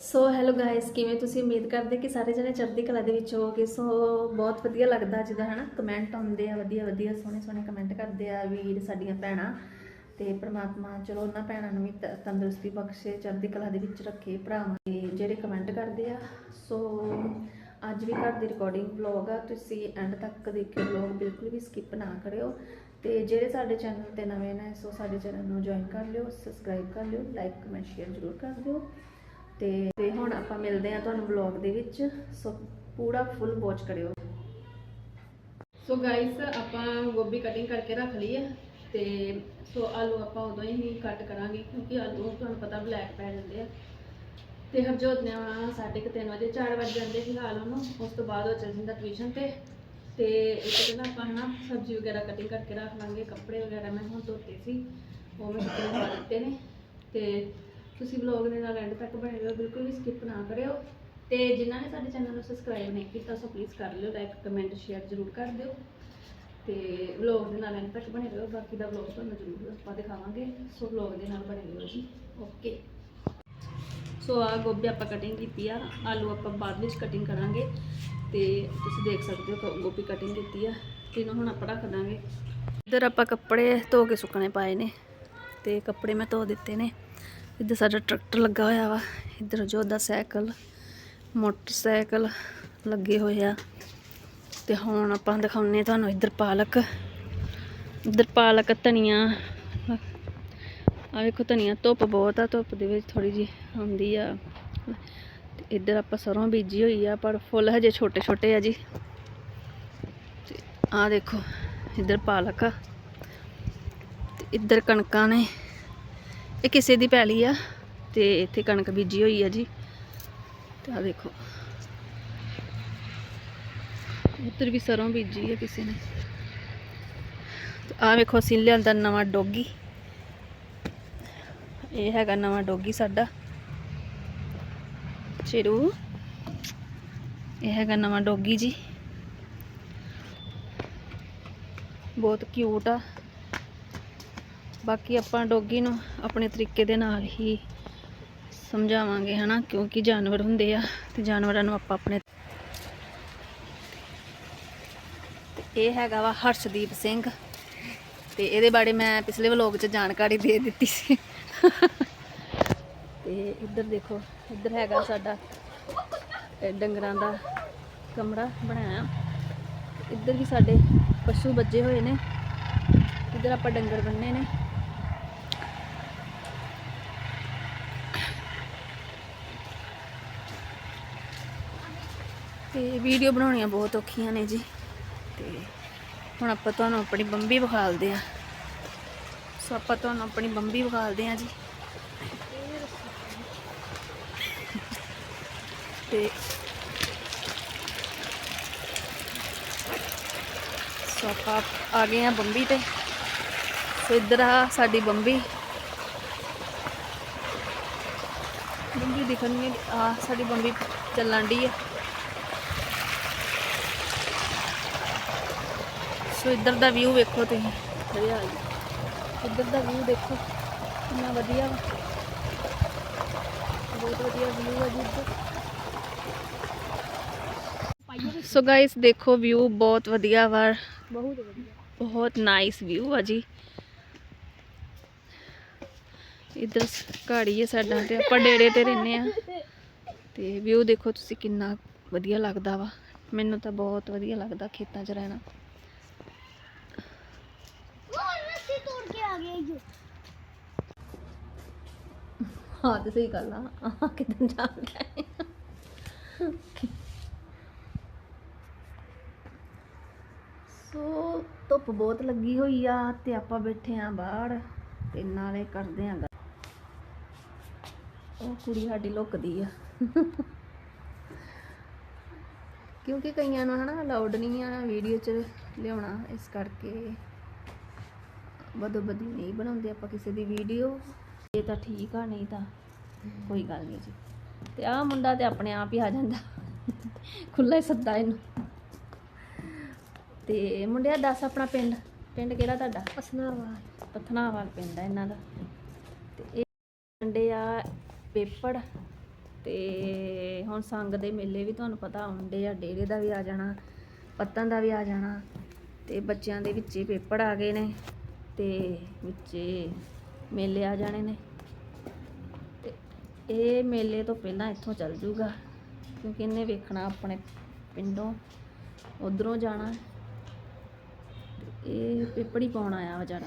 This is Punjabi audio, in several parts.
ਸੋ ਹੈਲੋ ਗਾਇਸ ਕਿਵੇਂ ਤੁਸੀਂ ਉਮੀਦ ਕਰਦੇ ਕਿ ਸਾਰੇ ਜਣੇ ਚੜ੍ਹਦੀ ਕਲਾ ਦੇ ਵਿੱਚ ਹੋਗੇ ਸੋ ਬਹੁਤ ਵਧੀਆ ਲੱਗਦਾ ਜਿਹਦਾ ਹਨਾ ਕਮੈਂਟ ਆਉਂਦੇ ਆ, ਵਧੀਆ ਵਧੀਆ, ਸੋਹਣੇ ਸੋਹਣੇ ਕਮੈਂਟ ਕਰਦੇ ਆ ਵੀਰ ਸਾਡੀਆਂ ਭੈਣਾਂ ਤੇ ਪ੍ਰਮਾਤਮਾ, ਚਲੋ ਉਹਨਾਂ ਭੈਣਾਂ ਨੂੰ ਵੀ ਤੰਦਰੁਸਤੀ ਬਖਸ਼ੇ, ਚੜ੍ਹਦੀ ਕਲਾ ਦੇ ਵਿੱਚ ਰੱਖੇ ਭਰਾਵਾਂ ਦੇ ਜਿਹੜੇ ਕਮੈਂਟ ਕਰਦੇ ਆ। ਸੋ ਅੱਜ ਵੀ ਘਰ ਦੀ ਰਿਕਾਰਡਿੰਗ ਵਲੌਗ ਆ, ਤੁਸੀਂ ਐਂਡ ਤੱਕ ਦੇਖਿਓ ਵਲੌਗ ਬਿਲਕੁਲ ਵੀ ਸਕਿਪ ਨਾ ਕਰਿਓ। ਤੇ ਜਿਹੜੇ ਸਾਡੇ ਚੈਨਲ ਤੇ ਨਵੇਂ ਨੇ ਸੋ ਸਾਡੇ ਚੈਨਲ ਨੂੰ ਜੁਆਇਨ ਕਰ ਲਿਓ ਸਬਸਕ੍ਰਾਈਬ ਕਰ ਲਿਓ ਲਾਈਕ ਕਮੈਂਟ ਸ਼ੇਅਰ ਜ਼ਰੂਰ ਕਰ ਦਿਓ। ਤੇ ਤੇ ਹੁਣ ਆਪਾਂ ਮਿਲਦੇ ਆ ਤੁਹਾਨੂੰ ਵਲੌਗ ਦੇ ਵਿੱਚ। ਸੋ ਪੂਰਾ ਫੁੱਲ ਵਾਚ ਕਰਿਓ। ਸੋ ਗਾਇਸ ਆਪਾਂ ਗੋਭੀ ਕਟਿੰਗ ਕਰਕੇ ਰੱਖ ਲਈ ਹੈ ਤੇ ਸੋ ਆਲੂ ਆਪਾਂ ਉਦੋਂ ਹੀ ਕੱਟ ਕਰਾਂਗੇ ਕਿਉਂਕਿ ਆਲੂ ਤੁਹਾਨੂੰ ਪਤਾ ਬਲੈਕ ਪੈ ਜਾਂਦੇ ਆ। ਤੇ ਹਰਜੋਤ ਨੇ ਆਉਣਾ ਸਾਢੇ ਕੁ ਤਿੰਨ ਵਜੇ 4 ਵਜੇ ਜਾਂਦੇ ਫਿਲਹਾਲ ਉਹਨੂੰ। ਉਸ ਤੋਂ ਬਾਅਦ ਉਹ ਚੱਲ ਜਾਂਦਾ ਟਿਊਸ਼ਨ ਤੇ। ਤੇ ਇੱਕ ਦਿਨ ਆਪਾਂ ਹਨਾ ਸਬਜ਼ੀ ਵਗੈਰਾ ਕਟਿੰਗ ਕਰਕੇ ਰੱਖ ਲਾਂਗੇ, ਕੱਪੜੇ ਵਗੈਰਾ ਮੈਂ ਹੁਣ ਧੋਤੇ ਸੀ। ਉਹ ਮੈਂ ਸੁੱਕਣੇ ਪਾ ਦਿੱਤੇ ਨੇ। ਤੇ ਤੁਸੀਂ ਵਲੌਗ ਦੇ ਨਾਲ ਐਂਡ ਤੱਕ ਬਣੇ ਰਹੋ, ਬਿਲਕੁਲ ਵੀ ਸਕਿਪ ਨਾ ਕਰਿਓ। ਤੇ ਜਿਨ੍ਹਾਂ ਨੇ ਸਾਡੇ ਚੈਨਲ ਨੂੰ ਸਬਸਕ੍ਰਾਈਬ ਨਹੀਂ ਕੀਤਾ, ਸੋ ਪਲੀਜ਼ ਕਰ ਲਿਓ ਲਾਈਕ ਕਮੈਂਟ ਸ਼ੇਅਰ ਜ਼ਰੂਰ ਕਰ ਦਿਓ। ਤੇ ਵਲੌਗ ਦੇ ਨਾਲ ਐਂਡ ਤੱਕ ਬਣੇ ਰਹੋ, ਬਾਕੀ ਦਾ ਵਲੌਗ ਤੁਹਾਨੂੰ ਜ਼ਰੂਰ ਆਪਾਂ ਦਿਖਾਵਾਂਗੇ। ਸੋ ਵਲੌਗ ਦੇ ਨਾਲ ਬਣੇ ਰਹੋ ਜੀ। ਓਕੇ ਸੋ ਆ ਗੋਭੀ ਆਪਾਂ ਕਟਿੰਗ ਕੀਤੀ ਆ, ਆਲੂ ਆਪਾਂ ਬਾਅਦ ਵਿੱਚ ਕਟਿੰਗ ਕਰਾਂਗੇ। ਤੇ ਤੁਸੀਂ ਦੇਖ ਸਕਦੇ ਹੋ ਗੋਭੀ ਕਟਿੰਗ ਕੀਤੀ ਆ ਤਿੰਨੋਂ ਹੁਣ ਆਪਾਂ ਰੱਖ ਦਾਂਗੇ। ਇੱਧਰ ਆਪਾਂ ਕੱਪੜੇ ਧੋ ਕੇ ਸੁੱਕਣੇ ਪਾਏ ਨੇ, ਤੇ ਕੱਪੜੇ ਮੈਂ ਧੋ ਦਿੱਤੇ ਨੇ। ਇੱਧਰ ਸਾਡਾ ਟਰੈਕਟਰ ਲੱਗਾ ਹੋਇਆ ਵਾ, ਇੱਧਰ ਜੋ ਦਾ ਸਾਈਕਲ, ਮੋਟਰਸਾਈਕਲ ਲੱਗੇ ਹੋਏ ਆ। ਤੇ ਹੁਣ ਆਪਾਂ ਦਿਖਾਉਨੇ ਤੁਹਾਨੂੰ ਇੱਧਰ ਪਾਲਕ ਇੱਧਰ ਪਾਲਕ ਧਨੀਆ। ਆ ਵੇਖੋ ਧਨੀਆ, ਧੁੱਪ ਬਹੁਤ ਆ, ਧੁੱਪ ਦੇ ਵਿੱਚ ਥੋੜੀ ਜੀ ਆਉਂਦੀ ਆ। ਤੇ ਇੱਧਰ ਆਪਾਂ ਸਰੋਂ ਬੀਜੀ ਹੋਈ ਆ, ਪਰ ਫੁੱਲ ਹਜੇ ਛੋਟੇ ਛੋਟੇ ਆ ਜੀ। ਤੇ ਆ ਦੇਖੋ, ਇੱਧਰ ਪਾਲਕ ਆ। ਤੇ ਇੱਧਰ ਕਣਕਾਂ ਨੇ ਇਹ ਕਿਸੇ ਦੀ ਪੈਲੀ ਆ ਤੇ ਇੱਥੇ ਕਣਕ ਬੀਜੀ ਹੋਈ ਆ ਜੀ। ਤੇ ਆ ਦੇਖੋ। ਉੱਧਰ ਵੀ ਸਰੋਂ ਬੀਜੀ ਆ ਕਿਸੇ ਨੇ। ਤੇ ਆ ਵੇਖੋ, ਅਸੀਂ ਲਿਆਂਦਾ ਨਵਾਂ ਡੋਗੀ। ਇਹ ਹੈਗਾ ਨਵਾਂ ਡੋਗੀ ਸਾਡਾ। ਚਿਰੂ। ਇਹ ਹੈਗਾ ਨਵਾਂ ਡੋਗੀ ਜੀ। ਬਹੁਤ ਕਿਊਟ ਆ। ਬਾਕੀ ਆਪਾਂ ਡੋਗੀ ਨੂੰ ਆਪਣੇ ਤਰੀਕੇ ਦੇ ਨਾਲ ਹੀ ਸਮਝਾਵਾਂਗੇ, ਹਨਾ? ਕਿਉਂਕਿ ਜਾਨਵਰ ਹੁੰਦੇ ਆ ਤੇ ਜਾਨਵਰਾਂ ਨੂੰ ਆਪਾਂ ਆਪਣੇ ਤੇ ਇਹ ਹੈਗਾ ਵਾ ਹਰਸ਼ਦੀਪ ਸਿੰਘ। ਤੇ ਇਹਦੇ ਬਾਰੇ ਮੈਂ ਪਿਛਲੇ ਵਲੋਗ 'ਚ ਜਾਣਕਾਰੀ ਦੇ ਦਿੱਤੀ ਸੀ। ਤੇ ਇੱਧਰ ਦੇਖੋ, ਇੱਧਰ ਹੈਗਾ ਸਾਡਾ ਡੰਗਰਾਂ ਦਾ ਕਮਰਾ ਬਣਾਇਆ। ਇੱਧਰ ਵੀ ਸਾਡੇ ਪਸ਼ੂ ਬੱਜੇ ਹੋਏ ਨੇ। ਇੱਧਰ ਆਪਾਂ ਡੰਗਰ ਬੰਨੇ ਨੇ। ਤੇ ਵੀਡੀਓ ਬਣਾਉਣੀਆਂ ਬਹੁਤ ਔਖੀਆਂ ਨੇ ਜੀ। ਤੇ ਹੁਣ ਆਪਾਂ ਤੁਹਾਨੂੰ ਆਪਣੀ ਬੰਬੀ ਵਿਖਾਲਦੇ ਆ ਸੋ ਆਪਾਂ ਤੁਹਾਨੂੰ ਆਪਣੀ ਬੰਬੀ ਵਿਖਾਲਦੇ ਆ ਜੀ। ਤੇ ਸੋ ਆਪਾਂ ਆ ਗਏ ਆ ਬੰਬੀ ਤੇ। ਸੋ ਇੱਧਰ ਆ ਸਾਡੀ ਬੰਬੀ। ਬੰਬੀ ਦਿਖਣਗੇ ਆ, ਸਾਡੀ ਬੰਬੀ ਚੱਲਣ ਦੀ ਆ। ਸੋ ਇੱਧਰ ਦਾ ਵਿਊ ਵੇਖੋ ਤੁਸੀਂ। ਹਰਿਆਲੀ ਇੱਧਰ ਦਾ ਵਿਊ ਦੇਖੋ ਕਿੰਨਾ ਵਧੀਆ ਵਾ। ਬਹੁਤ ਵਧੀਆ ਵਿਊ ਹੈ ਜੀ ਇੱਧਰ। ਸੋ ਗਾਇਸ ਦੇਖੋ ਵਿਊ ਬਹੁਤ ਵਧੀਆ ਵਾ। ਬਹੁਤ ਵਧੀਆ। ਬਹੁਤ ਨਾਈਸ ਵਿਊ ਆ ਜੀ। ਇੱਧਰ ਘਾੜੀ ਹੈ ਸਾਡਾ ਤੇ ਆਪਾਂ ਡੇੜੇ ਤੇ ਰਹਿੰਦੇ ਆ ਤੇ ਵਿਊ ਦੇਖੋ ਤੁਸੀਂ ਕਿੰਨਾ ਵਧੀਆ ਲੱਗਦਾ ਵਾ। ਮੈਨੂੰ ਤਾਂ ਬਹੁਤ ਵਧੀਆ ਲੱਗਦਾ ਖੇਤਾਂ 'ਚ ਰਹਿਣਾ। ਹਾਂ, ਤੇ ਸਹੀ ਗੱਲ ਆ। ਆਹ ਕਿਦਾਂ ਜਾ ਗਿਆ ਸੋ, ਧੁੱਪ ਬਹੁਤ ਲੱਗੀ ਹੋਈ ਆ ਤੇ ਆਪਾਂ ਬੈਠੇ ਆ ਬਾਹਰ ਤੇ ਨਾਲੇ ਕਰਦੇ ਆਂ ਗੱਲ। ਉਹ ਕੁੜੀ ਸਾਡੀ ਲੁਕਦੀ ਆ। ਕਿਉਂਕਿ ਕਈਆਂ ਨੂੰ ਹਨਾ ਅਲਾਉਡ ਨਹੀਂ ਆ ਵੀਡੀਓ 'ਚ ਲਿਆਉਣਾ, ਇਸ ਕਰਕੇ। ਬਦੋ ਬਦੀ ਨਹੀਂ ਬਣਾਉਂਦੇ ਆਪਾਂ ਕਿਸੇ ਦੀ ਵੀਡੀਓ ਇਹ ਤਾਂ ਠੀਕ ਆ ਨਹੀਂ ਤਾਂ ਕੋਈ ਗੱਲ ਨਹੀਂ ਜੀ। ਤੇ ਆਹ ਮੁੰਡਾ ਤੇ ਆਪਣੇ ਆਪ ਹੀ ਆ ਜਾਂਦਾ। ਖੁੱਲਾ ਹੀ ਸੱਦਾ ਇਹਨੂੰ। ਤੇ ਮੁੰਡਿਆ ਦੱਸ ਆਪਣਾ ਪਿੰਡ। ਪਿੰਡ ਕਿਹੜਾ ਤੁਹਾਡਾ? ਪਸਨਾਵਾਲ ਪਥਨਾਵਾਲ ਪਿੰਡ ਆ ਇਹਨਾਂ ਦਾ। ਤੇ ਇਹ ਮੁੰਡੇ ਆ ਪੇਪੜ। ਤੇ ਹੁਣ ਸੰਗ ਦੇ ਮੇਲੇ ਵੀ ਤੁਹਾਨੂੰ ਪਤਾ ਆਉਂਦੇ ਆ। ਡੇਰੇ ਦਾ ਵੀ ਆ ਜਾਣਾ ਪੱਤਨ ਦਾ ਵੀ ਆ ਜਾਣਾ। ਤੇ ਬੱਚਿਆਂ ਦੇ ਵਿੱਚੇ ਪੇਪਰ ਆ ਗਏ ਨੇ। ਤੇ ਵਿੱਚੇ ਮੇਲੇ ਆ ਜਾਣੇ ਨੇ। ਤੇ ਇਹ ਮੇਲੇ ਤੋਂ ਪਹਿਲਾਂ ਇੱਥੋਂ ਚੱਲ ਜੂਗਾ, ਕਿਉਂਕਿ ਇਹਨੇ ਵੇਖਣਾ ਆਪਣੇ ਪਿੰਡੋਂ, ਉਧਰੋਂ ਜਾਣਾ। ਇਹ ਪੇਪਰ ਹੀ ਪਾਉਣ ਆਇਆ ਵਿਚਾਰਾ।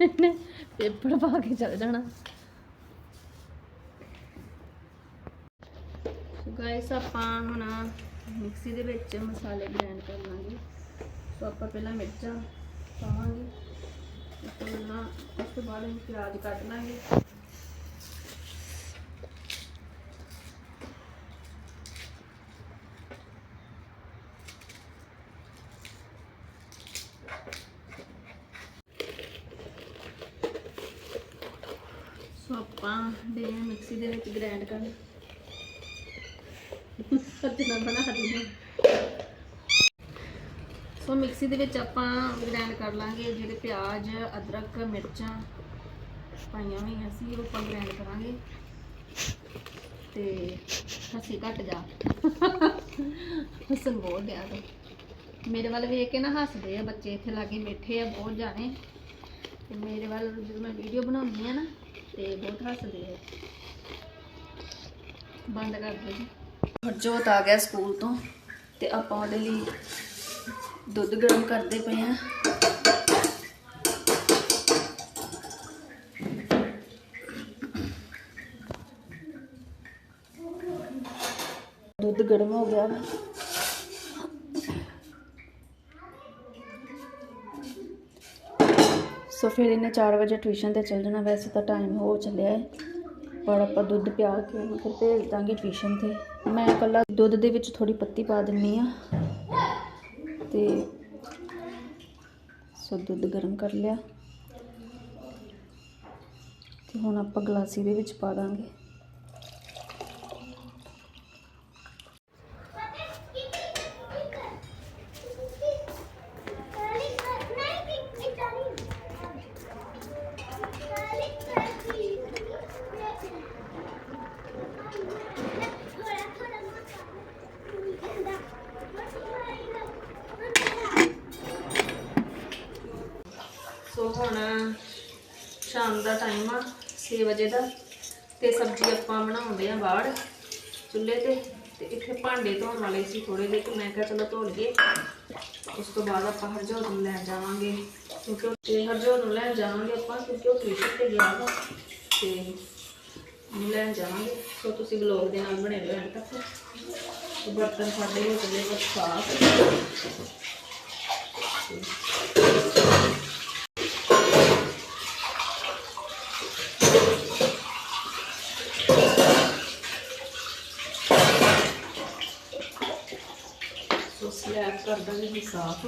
ਇਹਨੇ ਪੇਪੜ ਪਾ ਕੇ ਚੱਲ ਜਾਣਾ। ਸੋ ਗਾਇਸ ਆਪਾਂ ਹੁਣ ਮਿਕਸੀ ਦੇ ਵਿੱਚ ਮਸਾਲੇ ਗ੍ਰਾਈਂਡ ਕਰ ਲਾਂਗੇ। ਸੋ ਆਪਾਂ ਪਹਿਲਾਂ ਮਿਰਚਾਂ ਪਾਵਾਂਗੇ। ਉਸ ਤੋਂ ਪਹਿਲਾਂ ਉਸ ਤੋਂ ਬਾਅਦ ਅਸੀਂ ਪਿਆਜ਼ ਕੱਟ ਲਾਂਗੇ। ਸੋ ਆਪਾਂ ਦੇ ਮਿਕਸੀ ਦੇ ਵਿੱਚ ਗ੍ਰਾਈਂਡ ਕਰ ਸੱਜਣਾ ਬਣਾ ਹੱਲੀ ਸੋ ਮਿਕਸੀ ਦੇ ਵਿੱਚ ਆਪਾਂ ਗ੍ਰਾਈਂਡ ਕਰ ਲਾਂਗੇ, ਜਿਹੜੇ ਪਿਆਜ਼, ਅਦਰਕ, ਮਿਰਚਾਂ ਪਾਈਆਂ ਹੋਈਆਂ ਸੀ, ਉਹ ਆਪਾਂ ਗ੍ਰਾਈਂਡ ਕਰਾਂਗੇ। ਤੇ ਹੱਸੀ ਘਟ ਜਾ। ਹੱਸਣ ਬਹੁਤ ਡਿਆ ਤੂੰ ਮੇਰੇ ਵੱਲ ਵੇਖ ਕੇ ਨਾ ਹੱਸਦੇ ਆ ਬੱਚੇ, ਇੱਥੇ ਲਾਗੇ ਬੈਠੇ ਆ, ਬਹੁਤ ਜਾਣੇ। ਤੇ ਮੇਰੇ ਵੱਲ ਜਦੋਂ ਮੈਂ ਵੀਡੀਓ ਬਣਾਉਂਦੀ ਆ ਨਾ, ਤੇ ਬਹੁਤ ਹੱਸਦੇ ਆ। ਬੰਦ ਕਰ ਦਿਓ ਜੀ। ਹਰਜੋਤ ਆ ਗਿਆ ਸਕੂਲ ਤੋਂ, ਤੇ ਆਪਾਂ ਉਹਦੇ ਲਈ ਦੁੱਧ ਗਰਮ ਕਰਦੇ ਪਏ ਆ। ਦੁੱਧ ਗਰਮ ਹੋ ਗਿਆ। ਵਾ ਸੋ ਫਿਰ ਇਹਨੇ 4 ਵਜੇ ਟਿਊਸ਼ਨ ਤੇ ਚੱਲ ਜਾਣਾ। ਵੈਸੇ ਤਾਂ ਟਾਈਮ ਹੋ ਚੱਲਿਆ ਹੈ, ਪਰ ਆਪਾਂ ਦੁੱਧ ਪਿਆ ਕੇ ਉਹਨੂੰ ਫਿਰ ਭੇਜ ਦਾਂਗੇ ਟਿਊਸ਼ਨ ਤੇ। ਮੈਂ ਇਕੱਲਾ ਦੁੱਧ ਦੇ ਵਿੱਚ ਥੋੜੀ ਪੱਤੀ ਪਾ ਦਿੰਨੀ ਆ ਤੇ ਸੋ ਦੁੱਧ ਗਰਮ ਕਰ ਲਿਆ। ਤੇ ਹੁਣ ਆਪਾਂ ਗਲਾਸੀ ਦੇ ਵਿੱਚ ਪਾ ਦਾਂਗੇ ਸੋ ਹੁਣ ਸ਼ਾਮ ਦਾ ਟਾਈਮ ਆ 6 ਵਜੇ ਦਾ ਤੇ ਸਬਜ਼ੀ ਆਪਾਂ ਬਣਾਉਂਦੇ ਆ ਬਾਹਰ ਚੁੱਲ੍ਹੇ ਤੇ ਤੇ ਇੱਥੇ ਭਾਂਡੇ ਧੋਣ ਵਾਲੇ ਸੀ ਥੋੜੇ ਜਿਹੇ, ਤੇ ਮੈਂ ਕਿਹਾ ਚਲੋ ਧੋ ਲਈਏ। ਉਸ ਤੋਂ ਬਾਅਦ ਆਪਾਂ ਹਰਜੋਤ ਨੂੰ ਲੈਣ ਜਾਵਾਂਗੇ, ਕਿਉਂਕਿ ਉਹ- ਤੇ ਹਰਜੋਤ ਨੂੰ ਲੈਣ ਜਾਵਾਂਗੇ ਆਪਾਂ, ਕਿਉਂਕਿ ਉਹ ਟਿਊਸ਼ਨ ਤੇ ਗਿਆ ਵਾ, ਤੇ ਲੈਣ ਜਾਵਾਂਗੇ। ਸੋ ਤੁਸੀਂ ਵਲੋਗ ਦੇ ਨਾਲ ਬਣੇ ਰਹੋ ਐਂਡ ਤੱਕ। ਬਰਤਨ ਸਾਡੇ ਹੋ ਚੱਲੇ ਬਸ ਸਾਫ਼ ਸੋ ਦਾਂਗੇ ਜੀ ਸਾਫ਼।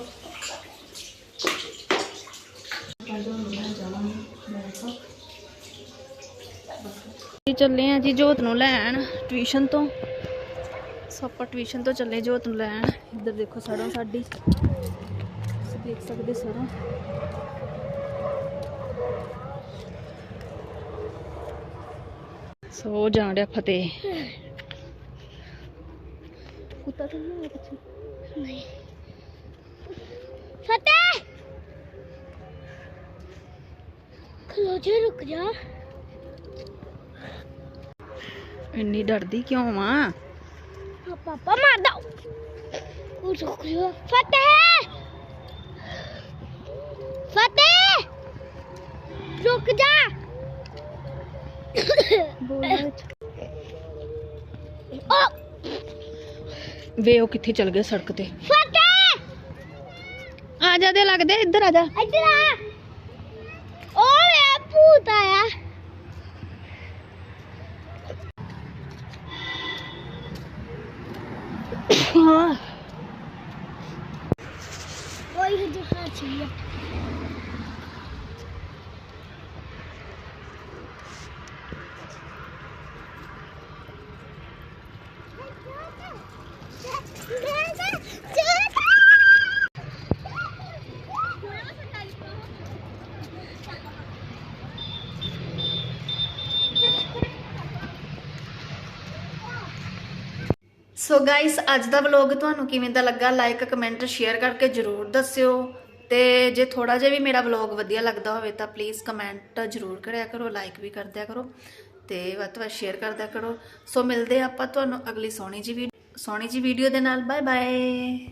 ਚੱਲੇ ਆ ਜੀ ਜੋਤ ਨੂੰ ਲੈਣ ਟਿਊਸ਼ਨ ਤੋਂ। ਸੋ ਆਪਾਂ ਟਿਊਸ਼ਨ ਤੋਂ ਚੱਲੇ ਜੋਤ ਨੂੰ ਲੈਣ। ਇੱਧਰ ਦੇਖੋ ਸੜੋਂ ਸਾਡੀ। ਤੁਸੀਂ ਦੇਖ ਸਕਦੇ ਸੜੋਂ ਸੋ ਜਾਣ ਡਿਆ ਫਤਿਹ। ਕੁੱਤਾ ਤਾਂ ਨਹੀਂ ਆਇਆ ਪਿੱਛੇ? ਨਹੀਂ। ਫਤਿਹ। ਖਲੋ ਜਾ ਰੁਕ ਜਾ। ਇੰਨੀ ਡਰਦੀ ਕਿਉਂ ਆ? ਪਾਪਾ ਮਾਰਦਾ। ਉਹ ਰੁਕ ਜਾ। ਫਤਿਹ। ਫਤਿਹ। ਰੁਕ ਜਾ। ਵੇ ਉਹ ਕਿੱਥੇ ਚਲ ਗਏ ਸੜਕ ਤੇ? ਆ ਜਾ ਦੇ ਲੱਗਦੇ? ਇੱਧਰ ਆ ਜਾ। ਇੱਧਰ ਆ। ਓਏ ਭੂਤ ਆਇਆ। ਹਾਂ। ਓਏ ਹਜੇ ਹਾਚੀ ਆ। ਸੋ ਗਾਇਸ ਅੱਜ ਦਾ ਵਲੌਗ ਤੁਹਾਨੂੰ ਕਿਵੇਂ ਦਾ ਲੱਗਾ? ਲਾਈਕ ਕਮੈਂਟ ਸ਼ੇਅਰ ਕਰਕੇ ਜਰੂਰ ਦੱਸਿਓ। ਤੇ ਜੇ ਥੋੜਾ ਜਿਹਾ ਵੀ ਮੇਰਾ ਵਲੌਗ ਵਧੀਆ ਲੱਗਦਾ ਹੋਵੇ ਤਾਂ ਪਲੀਜ਼ ਕਮੈਂਟ ਜਰੂਰ ਕਰਿਆ ਕਰੋ ਲਾਈਕ ਵੀ ਕਰਦਿਆ ਕਰੋ ਤੇ ਵੱਧ ਤੋਂ ਵੱਧ ਸ਼ੇਅਰ ਕਰਦਿਆ ਕਰੋ। ਸੋ ਮਿਲਦੇ ਆਪਾਂ ਤੁਹਾਨੂੰ ਅਗਲੀ ਸੋਹਣੀ ਜੀ ਵੀ ਸੋਹਣੀ ਜੀ ਵੀਡੀਓ ਦੇ ਨਾਲ। Bye bye